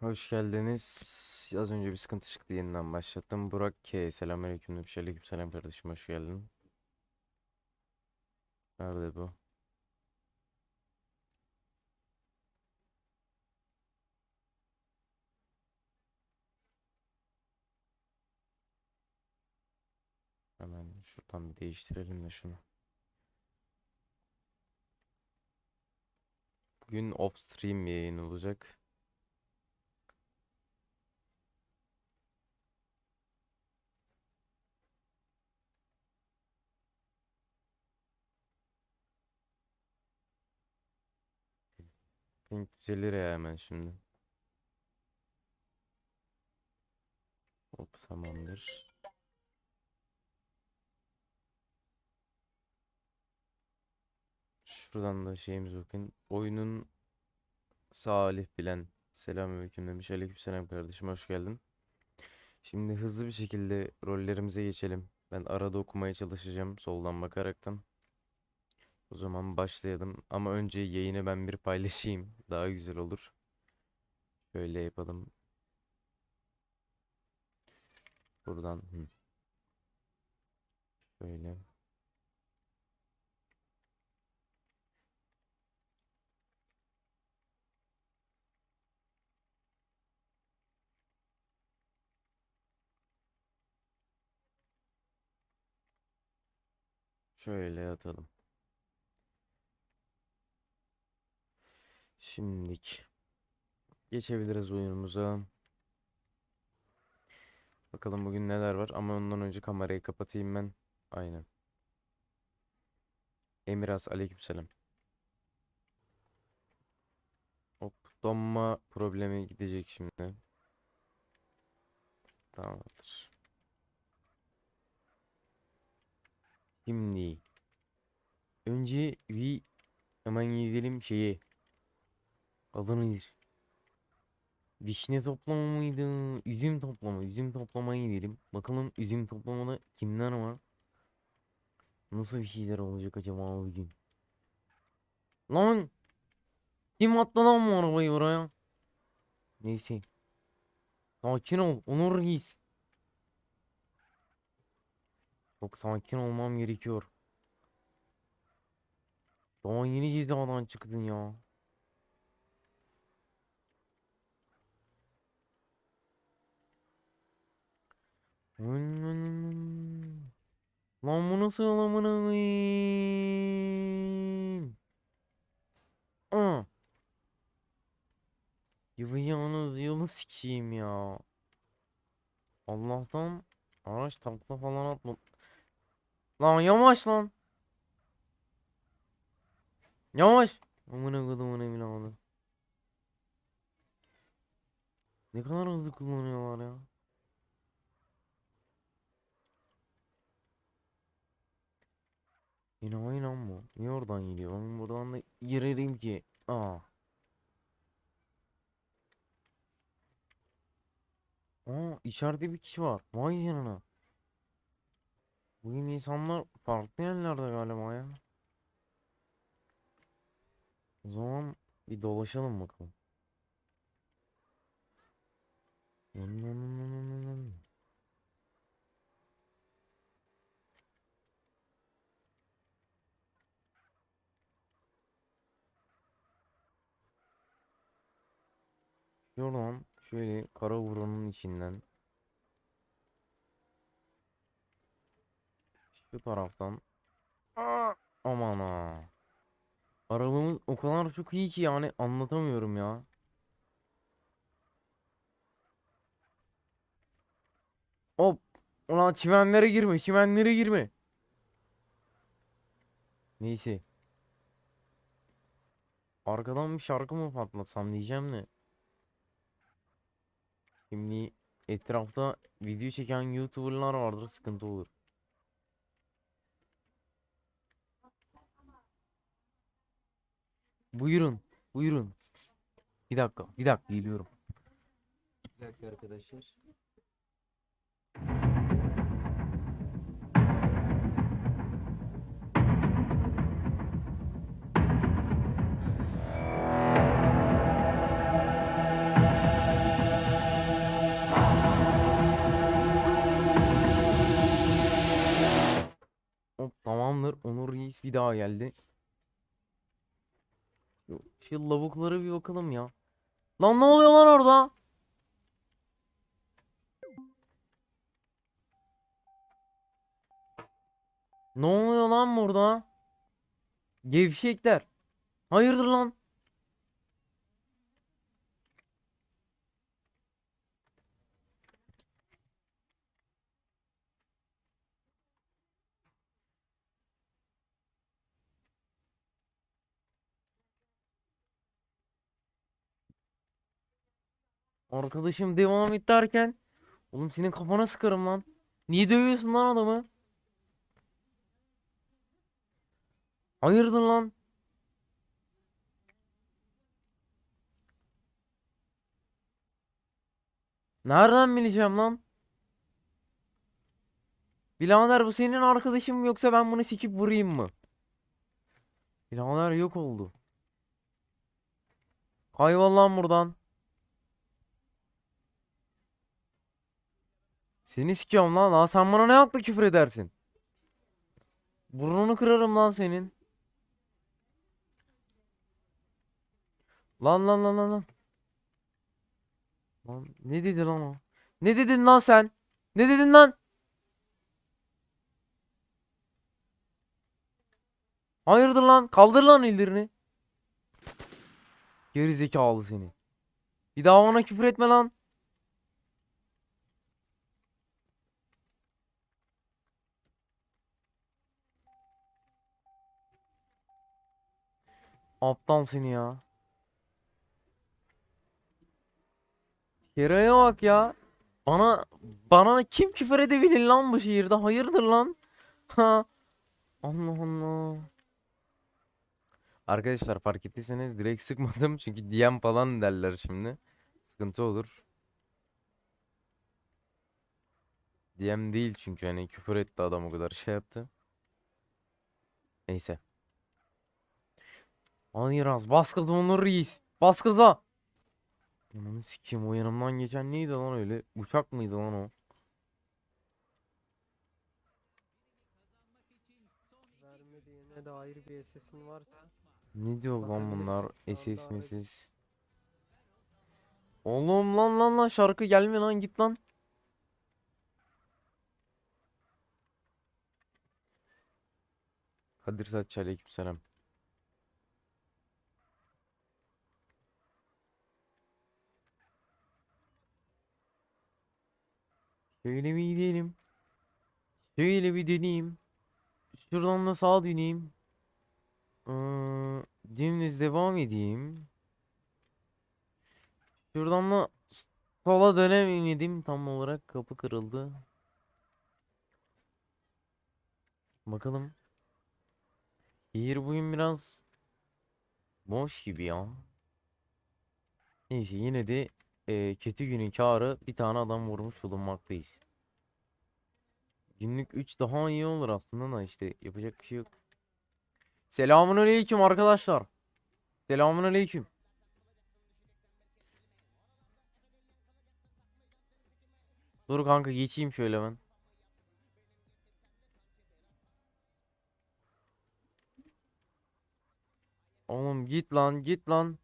Hoş geldiniz. Az önce bir sıkıntı çıktı yeniden başlattım. Burak K. Selamünaleyküm demiş. Aleykümselam kardeşim hoş geldin. Nerede bu? Hemen şuradan bir değiştirelim de şunu. Bugün off stream yayın olacak. Pink düzelir ya hemen şimdi. Hop tamamdır. Şuradan da şeyimiz bakın. Oyunun Salih Bilen. Selamünaleyküm demiş. Aleykümselam kardeşim hoş geldin. Şimdi hızlı bir şekilde rollerimize geçelim. Ben arada okumaya çalışacağım soldan bakaraktan. O zaman başlayalım. Ama önce yayını ben bir paylaşayım. Daha güzel olur. Şöyle yapalım. Buradan. Hı. Şöyle. Şöyle atalım. Şimdilik geçebiliriz oyunumuza. Bakalım bugün neler var ama ondan önce kamerayı kapatayım ben. Aynen. Emiraz aleykümselam. Hop donma problemi gidecek şimdi. Tamamdır. Şimdi önce bir hemen gidelim şeyi. Nedir? Vişne toplama mıydı? Üzüm toplama. Üzüm toplamaya gidelim. Bakalım üzüm toplamada kimler var? Nasıl bir şeyler olacak acaba bugün? Lan! Kim attı lan bu arabayı buraya? Neyse. Sakin ol. Onur Reis. Çok sakin olmam gerekiyor. Daha yeni cezadan çıktın ya. Lan bu nasıl alamına koyayım? Aa. Yapacağınız yolu sikeyim ya. Allah'tan araç takla falan atma. Lan yavaş lan. Yavaş. Amına kodumun evladı. Ne kadar hızlı kullanıyorlar ya. Aynen bu. Niye oradan gidiyor? Ben buradan da girerim ki. Aa. Aa içeride bir kişi var. Vay canına. Bugün insanlar farklı yerlerde galiba ya. O zaman bir dolaşalım bakalım. Şuradan şöyle kara buranın içinden şu taraftan Aa, aman ha. Arabamız o kadar çok iyi ki yani anlatamıyorum ya. Hop. Ulan çimenlere girme, çimenlere girme. Neyse. arkadan bir şarkı mı patlatsam diyeceğim de. Şimdi etrafta video çeken YouTuber'lar vardır sıkıntı olur. Buyurun, buyurun. Bir dakika, bir dakika geliyorum. Bir dakika arkadaşlar. Tamamdır. Onur Reis bir daha geldi. Şu, şu lavuklara bir bakalım ya. Lan ne oluyor lan orada? Ne oluyor lan burada? Gevşekler. Hayırdır lan? Arkadaşım devam et derken. Oğlum senin kafana sıkarım lan. Niye dövüyorsun lan adamı? Hayırdır lan? Nereden bileceğim lan? Birader bu senin arkadaşın mı yoksa ben bunu sikip vurayım mı? Birader yok oldu. Kaybol lan buradan. Seni sikiyorum lan. Lan sen bana ne hakla küfür edersin? Burnunu kırarım lan senin. Lan lan lan lan lan. Lan ne dedi lan o? Ne dedin lan sen? Ne dedin lan? Hayırdır lan? Kaldır lan ellerini. Geri zekalı seni. Bir daha bana küfür etme lan. Aptal seni ya. Kera'ya bak ya. Bana bana kim küfür edebilir lan bu şehirde? Hayırdır lan? Ha. Allah Allah. Arkadaşlar fark ettiyseniz direkt sıkmadım çünkü DM falan derler şimdi. Sıkıntı olur. DM değil çünkü hani küfür etti adam o kadar şey yaptı. Neyse. Hayır az bas kızı Onur Reis. Bas kızla. Ananı sikeyim o yanımdan geçen neydi lan öyle? Uçak mıydı lan o? vermediğine dair bir sesin varsa Ne diyor lan bunlar? SS meses. Oğlum lan lan lan şarkı gelme lan git lan. Kadir Saç aleykümselam. Şöyle bir gidelim. Şöyle bir döneyim. Şuradan da sağa döneyim. Ee, dümdüz devam edeyim. Şuradan da sola dönemedim tam olarak kapı kırıldı. Bakalım. Şehir bugün biraz boş gibi ya. Neyse yine de e, kötü günün kârı bir tane adam vurmuş bulunmaktayız. Günlük 3 daha iyi olur aslında da işte yapacak bir şey yok. Selamun aleyküm arkadaşlar. Selamun aleyküm. Dur kanka geçeyim şöyle ben. Oğlum git lan git lan.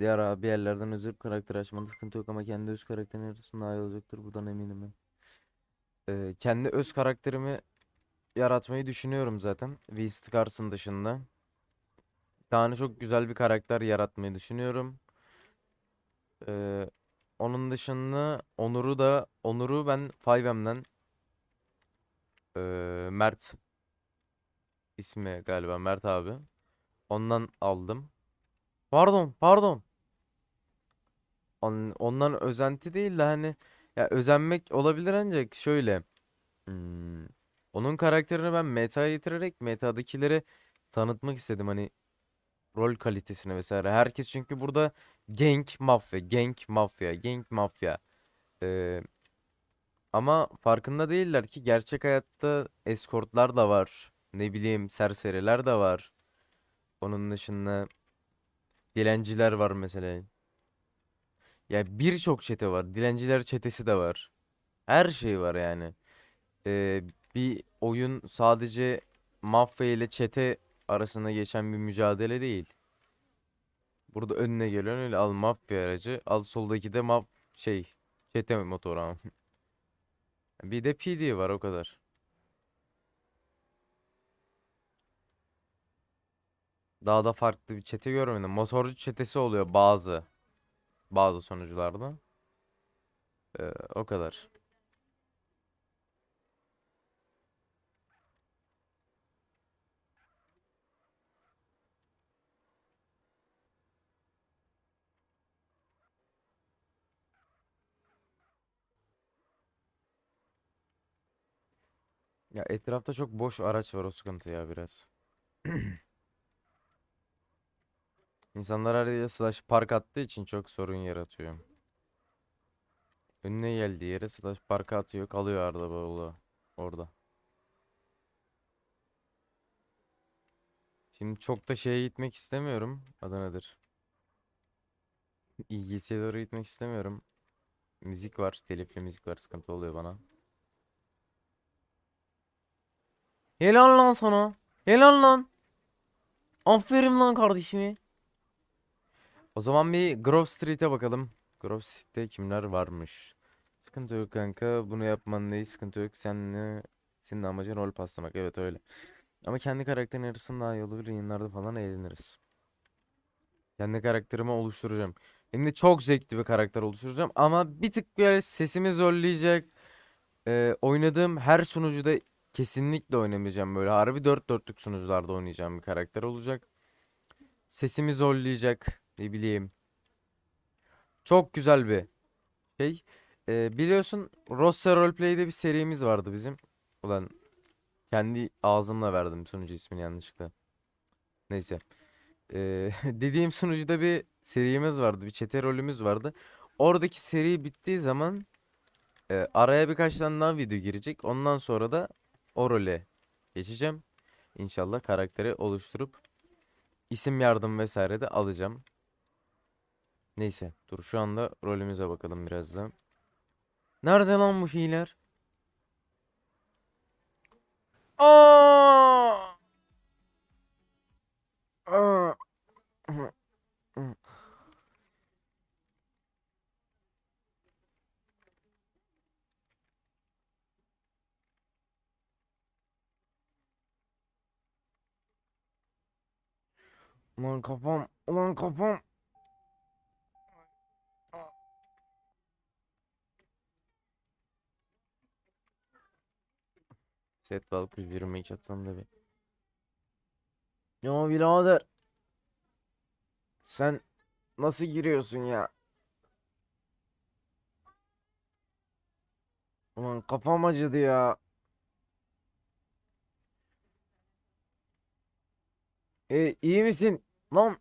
Diğer abi yerlerden özür karakter açmada sıkıntı yok ama kendi öz karakterin arasında daha iyi olacaktır. Bundan eminim ben. Ee, kendi öz karakterimi yaratmayı düşünüyorum zaten. V Cars'ın dışında. Bir tane çok güzel bir karakter yaratmayı düşünüyorum. Ee, onun dışında Onur'u da Onur'u ben 5M'den ee, Mert ismi galiba Mert abi. Ondan aldım. Pardon, pardon. On- ondan özenti değil de hani ya özenmek olabilir ancak şöyle. hmm, onun karakterini ben meta'ya getirerek meta'dakileri tanıtmak istedim hani rol kalitesine vesaire. Herkes çünkü burada gank mafya, gank mafya, gank mafya. Ee, ama farkında değiller ki gerçek hayatta eskortlar da var. Ne bileyim serseriler de var. Onun dışında dilenciler var mesela. Ya birçok çete var. Dilenciler çetesi de var. Her şey var yani. Ee, bir oyun sadece mafya ile çete arasında geçen bir mücadele değil. Burada önüne gelen öyle al mafya aracı, al soldaki de maf şey çete motoru. Bir de PD var o kadar. Daha da farklı bir çete görmedim. Motorcu çetesi oluyor bazı bazı sonucularda. Ee, o kadar. Ya etrafta çok boş araç var o sıkıntı ya biraz. İnsanlar yere slash park attığı için çok sorun yaratıyor. Önüne geldiği yere slash park atıyor kalıyor arada böyle orada. Şimdi çok da şeye gitmek istemiyorum. Adı nedir? İlgisiye doğru gitmek istemiyorum. Müzik var. Telifli müzik var. Sıkıntı oluyor bana. Helal lan sana. Helal lan. Aferin lan kardeşimi. O zaman bir Grove Street'e bakalım. Grove Street'te kimler varmış? Sıkıntı yok kanka. Bunu yapman değil. Sıkıntı yok. Seninle, senin amacın rol paslamak. Evet öyle. Ama kendi karakterin yarısını daha iyi olur. Yayınlarda falan eğleniriz. Kendi karakterimi oluşturacağım. De çok zevkli bir karakter oluşturacağım. Ama bir tık böyle sesimi zorlayacak. Ee, oynadığım her sunucuda kesinlikle oynamayacağım. Böyle harbi dört dörtlük sunucularda oynayacağım bir karakter olacak. Sesimi zorlayacak. Ne bileyim. Çok güzel bir şey. Ee, biliyorsun Roster Roleplay'de bir serimiz vardı bizim. Ulan kendi ağzımla verdim sunucu ismini yanlışlıkla. Neyse. Ee, dediğim sunucuda bir serimiz vardı. Bir çete rolümüz vardı. Oradaki seri bittiği zaman e, araya birkaç tane daha video girecek. Ondan sonra da o role geçeceğim. İnşallah karakteri oluşturup isim yardım vesaire de alacağım. Neyse dur şu anda rolümüze bakalım biraz da. Nerede lan bu şeyler? Aa! Aa! Ulan kafam, ulan kafam. Set Valk 122 atalım da bir. Ya birader. Sen nasıl giriyorsun ya? Ulan kafam acıdı ya. E, iyi misin? Lan.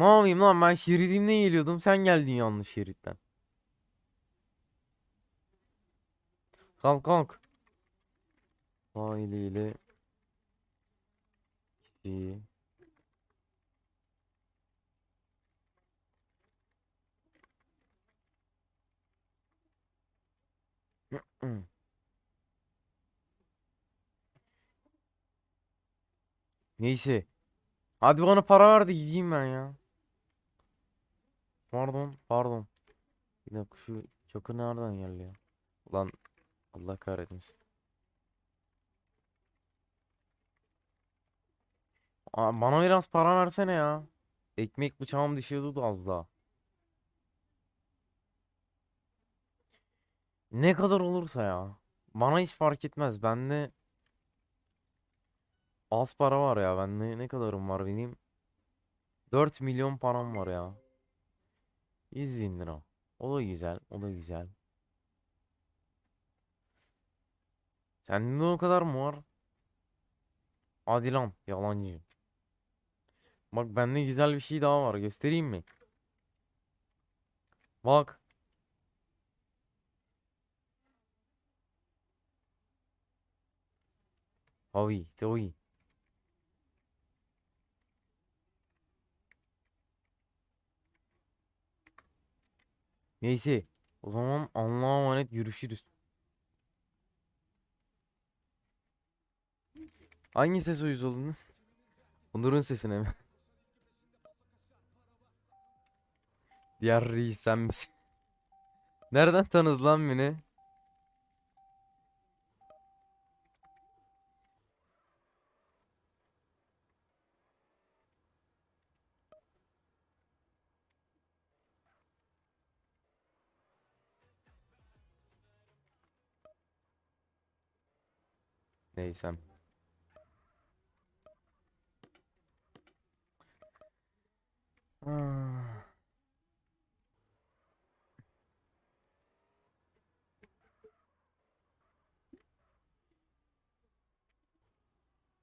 Yapayım lan ben şeridimle geliyordum sen geldin yanlış şeritten. Kalk kalk. Failiyle kişiyi. Neyse. Hadi bana para ver de gideyim ben ya. Pardon, pardon. Bir dakika şu çakı nereden geldi ya? Ulan Allah kahretmesin. Aa, bana biraz para versene ya. Ekmek bıçağım düşüyordu da az daha. Ne kadar olursa ya. bana hiç fark etmez. Bende az para var ya. Bende ne kadarım var benim? 4 milyon param var ya. 100 bin lira. O da güzel. O da güzel. Sende de o kadar mı var? Hadi lan yalancı. Bak bende güzel bir şey daha var. Göstereyim mi? Bak. Tabii, tabii. Neyse. O zaman Allah'a emanet görüşürüz. Hangi ses uyuz oldun? Onur'un sesine mi? Diğer reis sen misin? Nereden tanıdı lan beni? Neysem. Ah.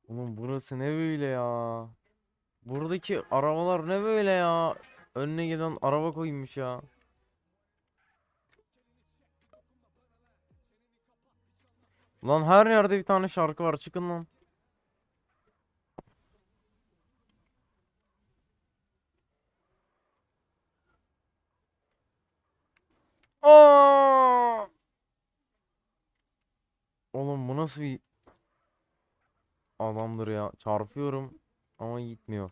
Oğlum burası ne böyle ya? Buradaki arabalar ne böyle ya? Önüne gelen araba koymuş ya. Lan her yerde bir tane şarkı var. Çıkın lan. Oğlum bu nasıl bir adamdır ya? Çarpıyorum ama gitmiyor.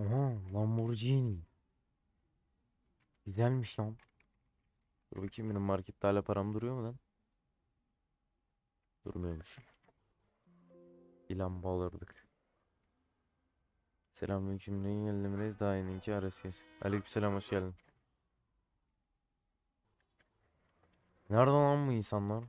Aha Lamborghini. Güzelmiş lan. Dur bakayım benim markette hala param duruyor mu lan? Durmuyormuş. Bir lamba alırdık. Selamünaleyküm. Neyin geldim reis? Daha yeninki arası kes. Aleykümselam hoş geldin. Nerede lan bu insanlar?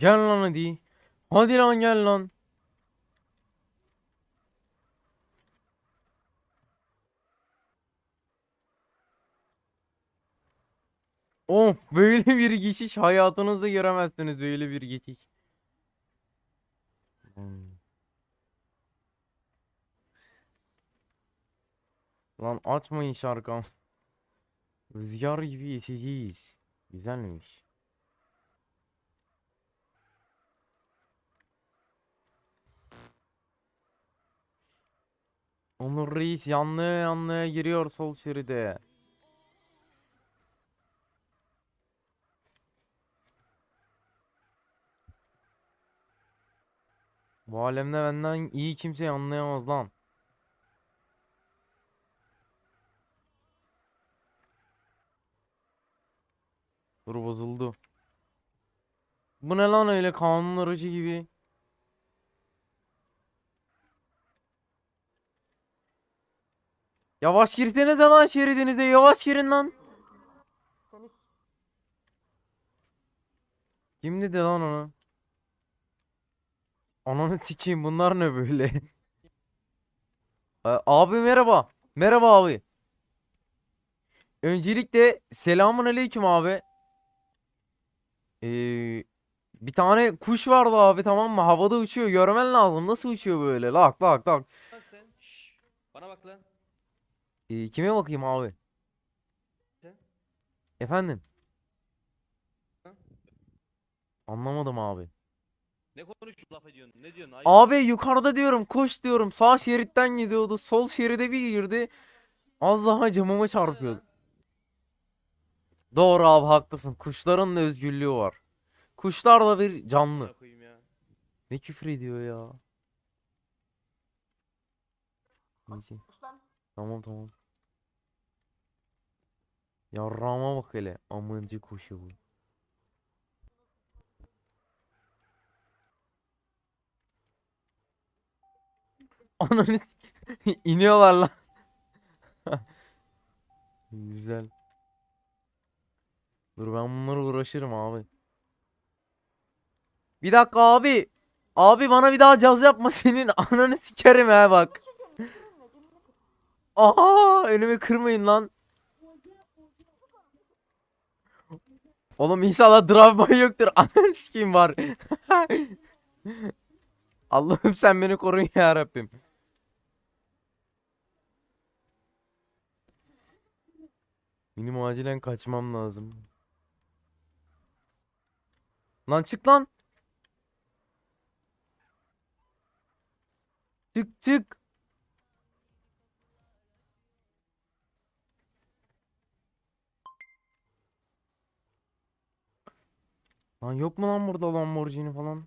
Gel lan hadi. Hadi lan gel lan. Oh böyle bir geçiş hayatınızda göremezsiniz böyle bir geçiş. Lan açmayın şarkım. Rüzgar gibi eseceğiz. Güzelmiş. Onur Reis yanlaya yanlaya giriyor sol şeride. Bu alemde benden iyi kimse anlayamaz lan. Dur bozuldu. Bu ne lan öyle kanun aracı gibi. Yavaş girsenize lan şeridinize yavaş girin lan. Kim dedi lan onu? Ananı sikeyim bunlar ne böyle? Abi merhaba. Merhaba abi. Öncelikle selamun aleyküm abi. Ee, bir tane kuş vardı abi tamam mı? Havada uçuyor. Görmen lazım. Nasıl uçuyor böyle? Lak lak lak. Lan sen. Şşş, Bana bak lan. Ee, kime bakayım abi? Efendim? Ha? Anlamadım abi. Ne konuşuyorsun laf ediyorsun? Ne diyorsun? Ayıp. Abi yukarıda diyorum koş diyorum sağ şeritten gidiyordu sol şeride bir girdi. Az daha camıma çarpıyordu. Doğru abi haklısın kuşların da özgürlüğü var. Kuşlar da bir canlı. Amına koyayım ya. Ne küfür ediyor ya. Neyse. Tamam tamam. Yarrağıma bak hele. Amıncı kuşu bu. Ananı iniyorlar lan. Güzel. Dur ben bunları uğraşırım abi. Bir dakika abi. Abi bana bir daha caz yapma senin ananı sikerim ha bak. Aa önümü kırmayın lan. Oğlum inşallah drive yoktur. Ananı sikeyim var. Allah'ım sen beni koru ya Rabbim. Benim acilen kaçmam lazım. Lan çık lan. Çık çık. Lan yok mu lan burada Lamborghini falan?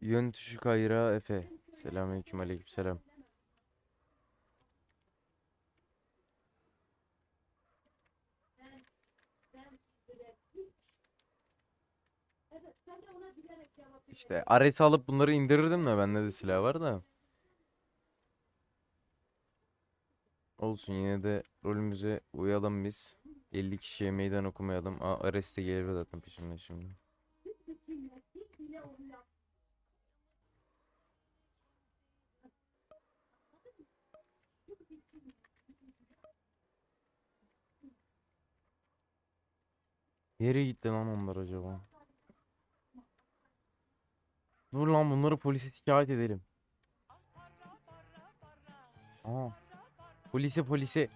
Yön tuşu kayra Efe. Selamünaleyküm aleykümselam. İşte Ares'i alıp bunları indirirdim de bende de silah var da. Olsun yine de rolümüze uyalım biz. 50 kişiye meydan okumayalım. Aa, Ares gelir zaten peşimden şimdi. Nereye gitti lan onlar acaba? Dur lan bunları polise şikayet edelim. Aa. Polise polise.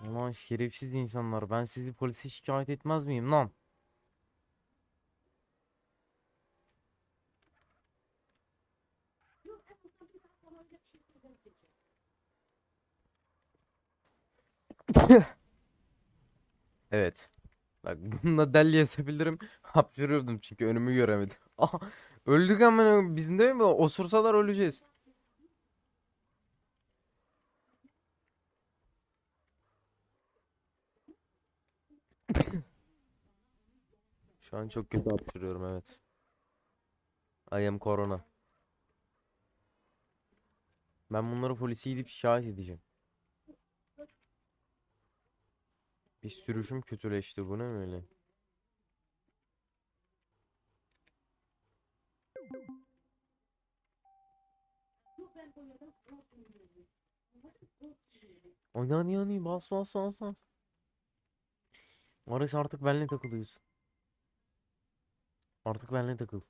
Ulan şerefsiz insanlar. Ben sizi polise şikayet etmez miyim lan? Evet. Bak bununla delli yazabilirim. Hapşırıyordum çünkü önümü göremedim. Aha, öldük ama biz de mi? Osursalar öleceğiz. Şu an çok kötü hapşırıyorum evet. I am corona. Ben bunları polise gidip şikayet edeceğim. Bir sürüşüm kötüleşti bu ne böyle? Oynan yani bas bas bas bas. Ares artık benimle takılıyorsun. Artık benimle takıl.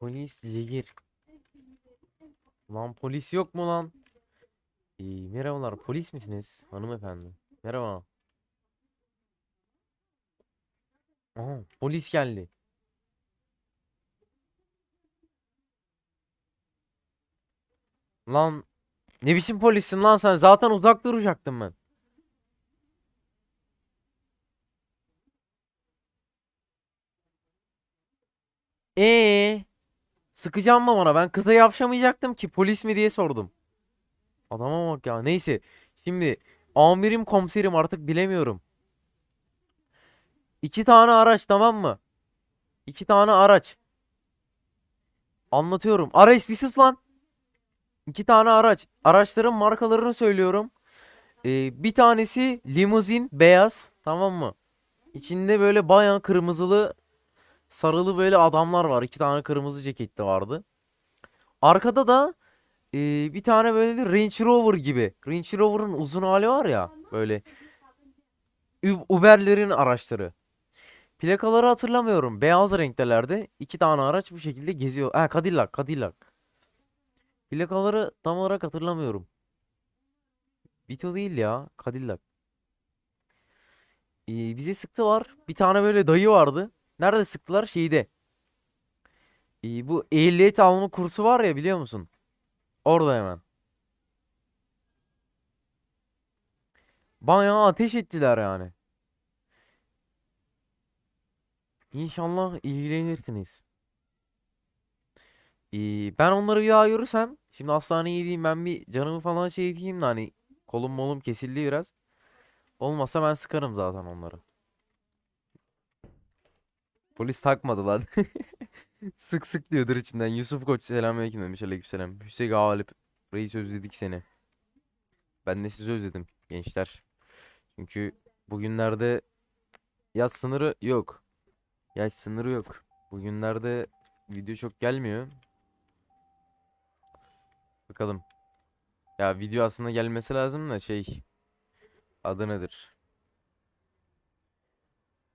Polis gir. Lan polis yok mu lan? İyi, merhabalar polis misiniz hanımefendi? Merhaba. Aha, polis geldi. Lan ne biçim polissin lan sen? Zaten uzak duracaktım ben. Ee, sıkacağım mı bana? Ben kıza yapışamayacaktım ki polis mi diye sordum. Adama bak ya. Neyse. Şimdi amirim komiserim artık bilemiyorum. İki tane araç tamam mı? İki tane araç. Anlatıyorum. Ares bir sus lan. İki tane araç. Araçların markalarını söylüyorum. Ee, bir tanesi limuzin beyaz. Tamam mı? İçinde böyle bayağı kırmızılı sarılı böyle adamlar var. İki tane kırmızı ceketli vardı. Arkada da ee, bir tane böyle de Range Rover gibi. Range Rover'ın uzun hali var ya böyle. Uber'lerin araçları. Plakaları hatırlamıyorum. Beyaz renktelerdi. İki tane araç bu şekilde geziyor. Ha Cadillac, Cadillac. Plakaları tam olarak hatırlamıyorum. Vito değil ya, Cadillac. Ee, bizi sıktılar. Bir tane böyle dayı vardı. Nerede sıktılar? Şeyde. Ee, bu ehliyet alma kursu var ya biliyor musun? Orada hemen. Bayağı ateş ettiler yani. İnşallah ilgilenirsiniz. Ee, ben onları bir daha görürsem şimdi hastaneye gideyim ben bir canımı falan şey yapayım da hani kolum molum kesildi biraz. Olmasa ben sıkarım zaten onları. Polis takmadı lan. Sık sık diyordur içinden. Yusuf Koç selamünaleyküm demiş. Aleykümselam. Hüseyin Galip. Reis özledik seni. Ben de sizi özledim gençler. Çünkü bugünlerde yaş sınırı yok. Yaş sınırı yok. Bugünlerde video çok gelmiyor. Bakalım. Ya video aslında gelmesi lazım da şey adı nedir?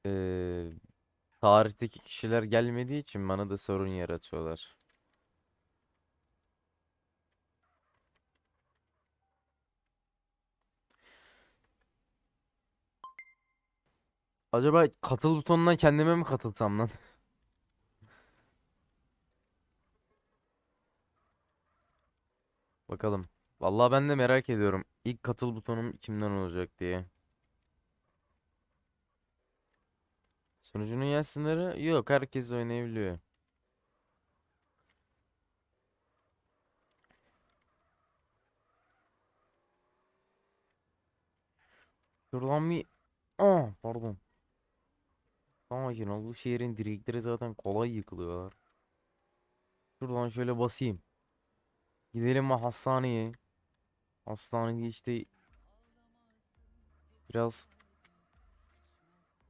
Ee, tarihteki kişiler gelmediği için bana da sorun yaratıyorlar. Acaba katıl butonundan kendime mi katılsam lan? Bakalım. Vallahi ben de merak ediyorum. İlk katıl butonum kimden olacak diye. Sunucunun yaş sınırı yok. Herkes oynayabiliyor. Şuradan bir... Aa, pardon. Sakin ol. Bu şehrin direkleri zaten kolay yıkılıyorlar. Şuradan şöyle basayım. Gidelim hastaneye. Hastanede işte biraz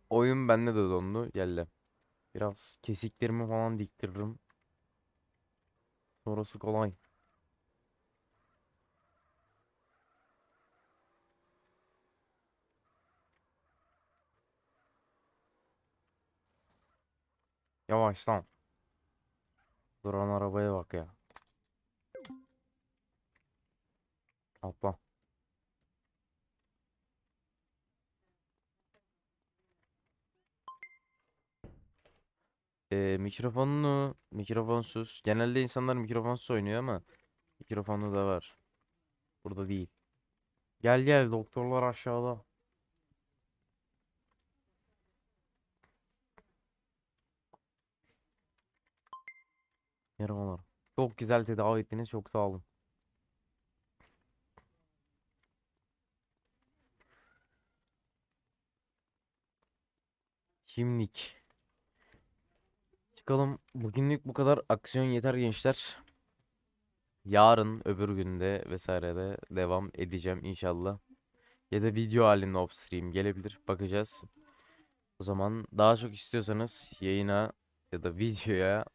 oyun bende de dondu. Gelle. Biraz kesiklerimi falan diktiririm. Sonrası kolay. Yavaş lan. Duran arabaya bak ya. Atla. Ee, mikrofonunu, mikrofonsuz. Genelde insanlar mikrofonsuz oynuyor ama mikrofonlu da var. Burada değil. Gel gel doktorlar aşağıda. Merhabalar. Çok güzel tedavi ettiniz. Çok sağ olun. Kimlik. Çıkalım. Bugünlük bu kadar aksiyon yeter gençler. Yarın öbür günde vesairede devam edeceğim inşallah. Ya da video halinde off stream gelebilir. Bakacağız. O zaman daha çok istiyorsanız yayına ya da videoya